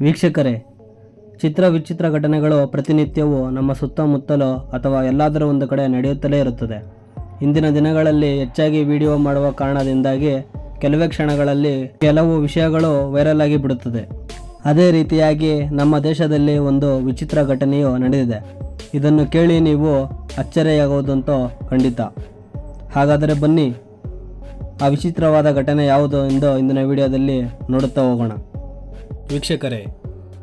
ವೀಕ್ಷಕರೇ, ಚಿತ್ರ ವಿಚಿತ್ರ ಘಟನೆಗಳು ಪ್ರತಿನಿತ್ಯವೂ ನಮ್ಮ ಸುತ್ತಮುತ್ತಲೋ ಅಥವಾ ಎಲ್ಲಾದರೂ ಒಂದು ಕಡೆ ನಡೆಯುತ್ತಲೇ ಇರುತ್ತದೆ. ಇಂದಿನ ದಿನಗಳಲ್ಲಿ ಹೆಚ್ಚಾಗಿ ವಿಡಿಯೋ ಮಾಡುವ ಕಾರಣದಿಂದಾಗಿ ಕೆಲವೇ ಕ್ಷಣಗಳಲ್ಲಿ ಕೆಲವು ವಿಷಯಗಳು ವೈರಲ್ ಆಗಿ ಬಿಡುತ್ತದೆ. ಅದೇ ರೀತಿಯಾಗಿ ನಮ್ಮ ದೇಶದಲ್ಲಿ ಒಂದು ವಿಚಿತ್ರ ಘಟನೆಯು ನಡೆದಿದೆ. ಇದನ್ನು ಕೇಳಿ ನೀವು ಅಚ್ಚರಿಯಾಗುವುದಂತೂ ಖಂಡಿತ. ಹಾಗಾದರೆ ಬನ್ನಿ, ಆ ವಿಚಿತ್ರವಾದ ಘಟನೆ ಯಾವುದು ಎಂದು ಇಂದಿನ ವಿಡಿಯೋದಲ್ಲಿ ನೋಡುತ್ತಾ ಹೋಗೋಣ. ವೀಕ್ಷಕರೇ,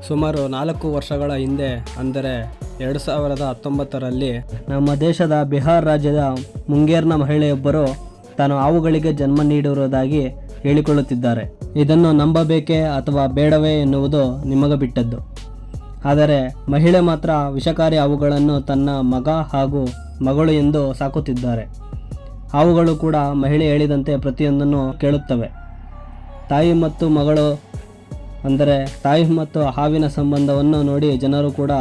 ಸುಮಾರು ನಾಲ್ಕು ವರ್ಷಗಳ ಹಿಂದೆ, ಅಂದರೆ ಎರಡು ಸಾವಿರದ ಹತ್ತೊಂಬತ್ತರಲ್ಲಿ, ನಮ್ಮ ದೇಶದ ಬಿಹಾರ್ ರಾಜ್ಯದ ಮುಂಗೇರ್ನ ಮಹಿಳೆಯೊಬ್ಬರು ತಾನು ಹಾವುಗಳಿಗೆ ಜನ್ಮ ನೀಡಿರುವುದಾಗಿ ಹೇಳಿಕೊಳ್ಳುತ್ತಿದ್ದಾರೆ. ಇದನ್ನು ನಂಬಬೇಕೇ ಅಥವಾ ಬೇಡವೇ ಎನ್ನುವುದು ನಿಮಗೆ ಬಿಟ್ಟದ್ದು. ಆದರೆ ಮಹಿಳೆ ಮಾತ್ರ ವಿಷಕಾರಿ ಹಾವುಗಳನ್ನು ತನ್ನ ಮಗ ಹಾಗೂ ಮಗಳು ಎಂದು ಸಾಕುತ್ತಿದ್ದಾರೆ. ಹಾವುಗಳು ಕೂಡ ಮಹಿಳೆ ಹೇಳಿದಂತೆ ಪ್ರತಿಯೊಂದನ್ನು ಕೇಳುತ್ತವೆ. ತಾಯಿ ಮತ್ತು ಮಗಳು ಅಂದರೆ ತಾಯಿ ಮತ್ತು ಹಾವಿನ ಸಂಬಂಧವನ್ನು ನೋಡಿ ಜನರು ಕೂಡ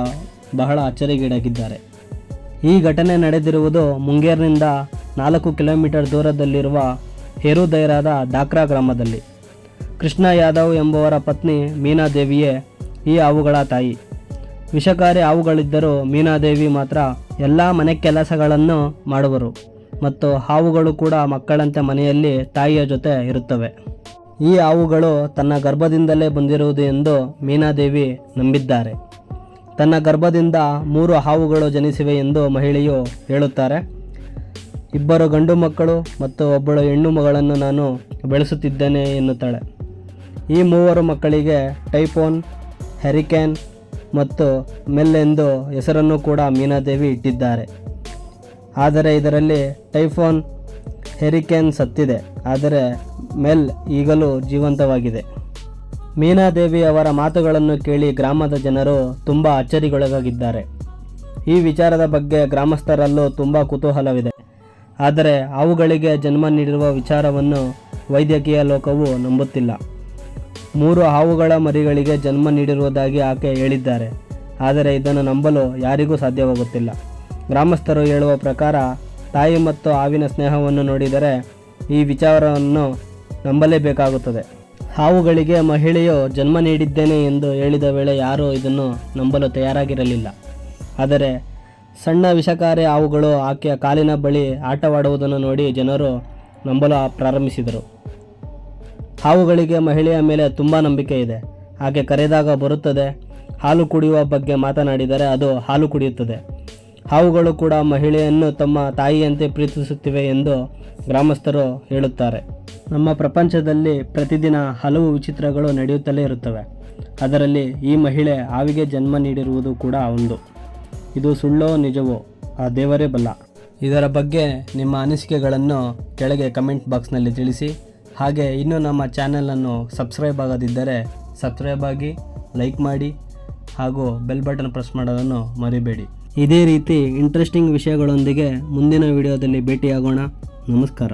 ಬಹಳ ಅಚ್ಚರಿಗೀಡಾಗಿದ್ದಾರೆ. ಈ ಘಟನೆ ನಡೆದಿರುವುದು ಮುಂಗೇರ್ನಿಂದ ನಾಲ್ಕು ಕಿಲೋಮೀಟರ್ ದೂರದಲ್ಲಿರುವ ಹೇರುದೈರಾದ ದಾಕ್ರಾ ಗ್ರಾಮದಲ್ಲಿ. ಕೃಷ್ಣ ಯಾದವ್ ಎಂಬುವರ ಪತ್ನಿ ಮೀನಾದೇವಿಯೇ ಈ ಹಾವುಗಳ ತಾಯಿ. ವಿಷಕಾರಿ ಹಾವುಗಳಿದ್ದರೂ ಮೀನಾದೇವಿ ಮಾತ್ರ ಎಲ್ಲ ಮನೆ ಕೆಲಸಗಳನ್ನು ಮಾಡುವರು ಮತ್ತು ಹಾವುಗಳು ಕೂಡ ಮಕ್ಕಳಂತೆ ಮನೆಯಲ್ಲಿ ತಾಯಿಯ ಜೊತೆ ಇರುತ್ತವೆ. ಈ ಹಾವುಗಳು ತನ್ನ ಗರ್ಭದಿಂದಲೇ ಬಂದಿರುವುದು ಎಂದು ಮೀನಾದೇವಿ ನಂಬಿದ್ದಾರೆ. ತನ್ನ ಗರ್ಭದಿಂದ ಮೂರು ಹಾವುಗಳು ಜನಿಸಿವೆ ಎಂದು ಮಹಿಳೆಯು ಹೇಳುತ್ತಾರೆ. ಇಬ್ಬರು ಗಂಡು ಮಕ್ಕಳು ಮತ್ತು ಒಬ್ಬಳು ಹೆಣ್ಣು ಮಗಳನ್ನು ನಾನು ಬೆಳೆಸುತ್ತಿದ್ದೇನೆ ಎನ್ನುತ್ತಾಳೆ. ಈ ಮೂವರು ಮಕ್ಕಳಿಗೆ ಟೈಫೋನ್ ಹೆರಿಕೇನ್ ಮತ್ತು ಮೆಲ್ ಎಂದು ಹೆಸರನ್ನು ಕೂಡ ಮೀನಾದೇವಿ ಇಟ್ಟಿದ್ದಾರೆ. ಆದರೆ ಇದರಲ್ಲಿ ಟೈಫೋನ್ ಹೆರಿಕೇನ್ ಸತ್ತಿದೆ. ಆದರೆ ಮೆಲ್ ಈಗಲೂ ಜೀವಂತವಾಗಿದೆ. ಮೀನಾದೇವಿ ಅವರ ಮಾತುಗಳನ್ನು ಕೇಳಿ ಗ್ರಾಮದ ಜನರು ತುಂಬ ಅಚ್ಚರಿಗೊಳಗಾಗಿದ್ದಾರೆ. ಈ ವಿಚಾರದ ಬಗ್ಗೆ ಗ್ರಾಮಸ್ಥರಲ್ಲೂ ತುಂಬ ಕುತೂಹಲವಿದೆ. ಆದರೆ ಅವುಗಳಿಗೆ ಜನ್ಮ ನೀಡಿರುವ ವಿಚಾರವನ್ನು ವೈದ್ಯಕೀಯ ಲೋಕವು ನಂಬುತ್ತಿಲ್ಲ. ಮೂರು ಹಾವುಗಳ ಮರಿಗಳಿಗೆ ಜನ್ಮ ನೀಡಿರುವುದಾಗಿ ಆಕೆ ಹೇಳಿದ್ದಾರೆ. ಆದರೆ ಇದನ್ನು ನಂಬಲು ಯಾರಿಗೂ ಸಾಧ್ಯವಾಗುತ್ತಿಲ್ಲ. ಗ್ರಾಮಸ್ಥರು ಹೇಳುವ ಪ್ರಕಾರ ತಾಯಿ ಮತ್ತು ಹಾವಿನ ಸ್ನೇಹವನ್ನು ನೋಡಿದರೆ ಈ ವಿಚಾರವನ್ನು ನಂಬಲೇಬೇಕಾಗುತ್ತದೆ ಹಾವುಗಳಿಗೆ ಮಹಿಳೆಯು ಜನ್ಮ ನೀಡಿದ್ದೇನೆ ಎಂದು ಹೇಳಿದ ವೇಳೆ ಯಾರೂ ಇದನ್ನು ನಂಬಲು ತಯಾರಾಗಿರಲಿಲ್ಲ. ಆದರೆ ಸಣ್ಣ ವಿಷಕಾರಿ ಹಾವುಗಳು ಆಕೆಯ ಕಾಲಿನ ಬಳಿ ಆಟವಾಡುವುದನ್ನು ನೋಡಿ ಜನರು ನಂಬಲು ಪ್ರಾರಂಭಿಸಿದರು. ಹಾವುಗಳಿಗೆ ಮಹಿಳೆಯ ಮೇಲೆ ತುಂಬ ನಂಬಿಕೆ ಇದೆ. ಆಕೆ ಕರೆದಾಗ ಬರುತ್ತದೆ, ಹಾಲು ಕುಡಿಯುವ ಬಗ್ಗೆ ಮಾತನಾಡಿದರೆ ಅದು ಹಾಲು ಕುಡಿಯುತ್ತದೆ. ಹಾವುಗಳು ಕೂಡ ಮಹಿಳೆಯನ್ನು ತಮ್ಮ ತಾಯಿಯಂತೆ ಪ್ರೀತಿಸುತ್ತಿವೆ ಎಂದು ಗ್ರಾಮಸ್ಥರು ಹೇಳುತ್ತಾರೆ. ನಮ್ಮ ಪ್ರಪಂಚದಲ್ಲಿ ಪ್ರತಿದಿನ ಹಲವು ವಿಚಿತ್ರಗಳು ನಡೆಯುತ್ತಲೇ ಇರುತ್ತವೆ. ಅದರಲ್ಲಿ ಈ ಮಹಿಳೆ ಹಾವಿಗೆ ಜನ್ಮ ನೀಡಿರುವುದು ಕೂಡ ಒಂದು. ಇದು ಸುಳ್ಳೋ ನಿಜವೋ? ಆ ದೇವರೇ ಬಲ್ಲ. ಇದರ ಬಗ್ಗೆ ನಿಮ್ಮ ಅನಿಸಿಕೆಗಳನ್ನು ಕೆಳಗೆ ಕಮೆಂಟ್ ಬಾಕ್ಸ್ನಲ್ಲಿ ತಿಳಿಸಿ. ಹಾಗೆ ಇನ್ನೂ ನಮ್ಮ ಚಾನೆಲನ್ನು ಸಬ್ಸ್ಕ್ರೈಬ್ ಆಗದಿದ್ದರೆ ಸಬ್ಸ್ಕ್ರೈಬ್ ಆಗಿ, ಲೈಕ್ ಮಾಡಿ ಹಾಗೂ ಬೆಲ್ ಬಟನ್ ಪ್ರೆಸ್ ಮಾಡೋದನ್ನು ಮರಿಬೇಡಿ. ಇದೇ ರೀತಿ ಇಂಟ್ರೆಸ್ಟಿಂಗ್ ವಿಷಯಗಳೊಂದಿಗೆ ಮುಂದಿನ ವಿಡಿಯೋದಲ್ಲಿ ಭೇಟಿಯಾಗೋಣ. ನಮಸ್ಕಾರ.